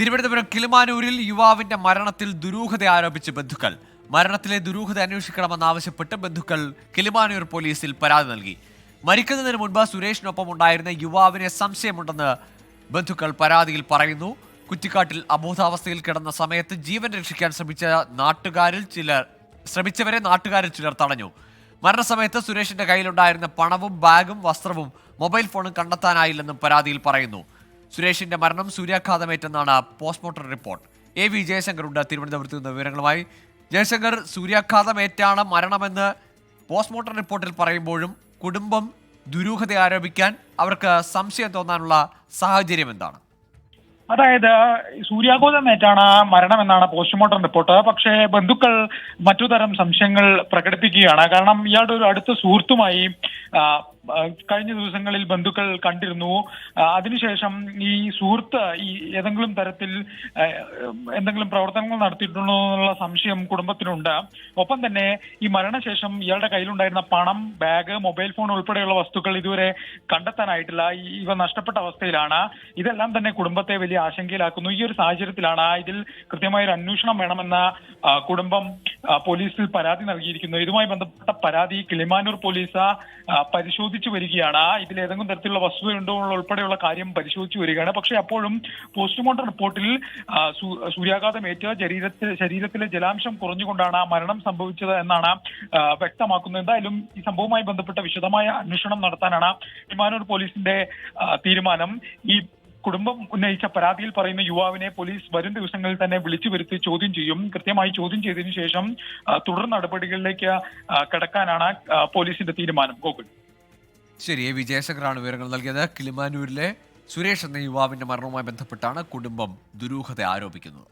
തിരുവനന്തപുരം കിളിമാനൂരിൽ യുവാവിന്റെ മരണത്തിൽ ദുരൂഹത ആരോപിച്ച് ബന്ധുക്കൾ. മരണത്തിലെ ദുരൂഹത അന്വേഷിക്കണമെന്നാവശ്യപ്പെട്ട് ബന്ധുക്കൾ കിളിമാനൂർ പോലീസിൽ പരാതി നൽകി. മരിക്കുന്നതിന് മുൻപ് സുരേഷിനൊപ്പം ഉണ്ടായിരുന്ന യുവാവിനെ സംശയമുണ്ടെന്ന് ബന്ധുക്കൾ പരാതിയിൽ പറയുന്നു. കുറ്റിക്കാട്ടിൽ അബോധാവസ്ഥയിൽ കിടന്ന സമയത്ത് ജീവൻ രക്ഷിക്കാൻ ശ്രമിച്ച നാട്ടുകാരിൽ ചിലർ ശ്രമിച്ചവരെ നാട്ടുകാരിൽ ചിലർ തടഞ്ഞു. മരണസമയത്ത് സുരേഷിന്റെ കയ്യിലുണ്ടായിരുന്ന പണവും ബാഗും വസ്ത്രവും മൊബൈൽ ഫോണും കണ്ടെത്താനായില്ലെന്നും പരാതിയിൽ പറയുന്നു. സുരേഷിന്റെ മരണം സൂര്യാഘാതമേറ്റെന്നാണ് postmortem report. A V Jayashankar ഉണ്ട്. തിരുവനന്തപുരത്ത് നിന്ന് വിവരങ്ങളുമായി. ജയശങ്കർ സൂര്യാഘാതമേറ്റാണ് മരണമെന്ന് പോസ്റ്റ്മോർട്ടം റിപ്പോർട്ടിൽ പറയുമ്പോഴും കുടുംബം ദുരൂഹത ആരോപിക്കാൻ അവർക്ക് സംശയം തോന്നാനുള്ള സാഹചര്യം എന്താണ്? അതായത് സൂര്യാഘോതമേറ്റാണ് മരണമെന്നാണ് പോസ്റ്റ്മോർട്ടം റിപ്പോർട്ട്. പക്ഷേ ബന്ധുക്കൾ മറ്റു തരം സംശയങ്ങൾ പ്രകടിപ്പിക്കുകയാണ്. കാരണം ഇയാളുടെ ഒരു അടുത്ത സുഹൃത്തുമായി കഴിഞ്ഞ ദിവസങ്ങളിൽ ബന്ധുക്കൾ കണ്ടിരുന്നു. അതിനുശേഷം ഈ സുഹൃത്ത് ഈ ഏതെങ്കിലും തരത്തിൽ എന്തെങ്കിലും പ്രവർത്തനങ്ങൾ നടത്തിയിട്ടുണ്ടോ എന്നുള്ള സംശയം കുടുംബത്തിനുണ്ട്. ഒപ്പം തന്നെ ഈ മരണശേഷം ഇയാളുടെ കയ്യിലുണ്ടായിരുന്ന പണം ബാഗ് മൊബൈൽ ഫോൺ ഉൾപ്പെടെയുള്ള വസ്തുക്കൾ ഇതുവരെ കണ്ടെത്താനായിട്ടില്ല. ഇവ നഷ്ടപ്പെട്ട അവസ്ഥയിലാണ്. ഇതെല്ലാം തന്നെ കുടുംബത്തെ വലിയ ആശങ്കയിലാക്കുന്നു. ഈ ഒരു സാഹചര്യത്തിലാണ് ഇതിൽ കൃത്യമായ ഒരു അന്വേഷണം വേണമെന്ന കുടുംബം പോലീസിൽ പരാതി നൽകിയിരിക്കുന്നു. ഇതുമായി ബന്ധപ്പെട്ട പരാതി കിളിമാനൂർ പോലീസ് ആ, പരിശോധിച്ചു വരികയാണ്. ഇതിൽ ഏതെങ്കിലും തരത്തിലുള്ള വസ്തുതയുണ്ടോ ഉൾപ്പെടെയുള്ള കാര്യം പരിശോധിച്ചു വരികയാണ്. പക്ഷേ അപ്പോഴും പോസ്റ്റ്മോർട്ടം റിപ്പോർട്ടിൽ സൂര്യാഘാതമേറ്റ ശരീരത്തിൽ ശരീരത്തിലെ ജലാംശം കുറഞ്ഞുകൊണ്ടാണ് മരണം സംഭവിച്ചത് എന്നാണ് വ്യക്തമാക്കുന്നത്. എന്തായാലും ഈ സംഭവവുമായി ബന്ധപ്പെട്ട വിശദമായ അന്വേഷണം നടത്താനാണ് കിളിമാനൂർ പോലീസിന്റെ തീരുമാനം. ഈ കുടുംബം ഉന്നയിച്ച പരാതിയിൽ പറയുന്ന യുവാവിനെ പോലീസ് വരും ദിവസങ്ങളിൽ തന്നെ വിളിച്ചു വരുത്തി ചോദ്യം ചെയ്യും. കൃത്യമായി ചോദ്യം ചെയ്തതിനു ശേഷം തുടർ നടപടികളിലേക്ക് കടക്കാനാണ് പോലീസിന്റെ തീരുമാനം. ഗോകുൽ. ശരി എ വി ജയശങ്കറാണ് വിവരങ്ങൾ നൽകിയത്. കിളിമാനൂരിലെ സുരേഷ് എന്ന യുവാവിന്റെ മരണവുമായി ബന്ധപ്പെട്ടാണ് കുടുംബം ദുരൂഹത ആരോപിക്കുന്നത്.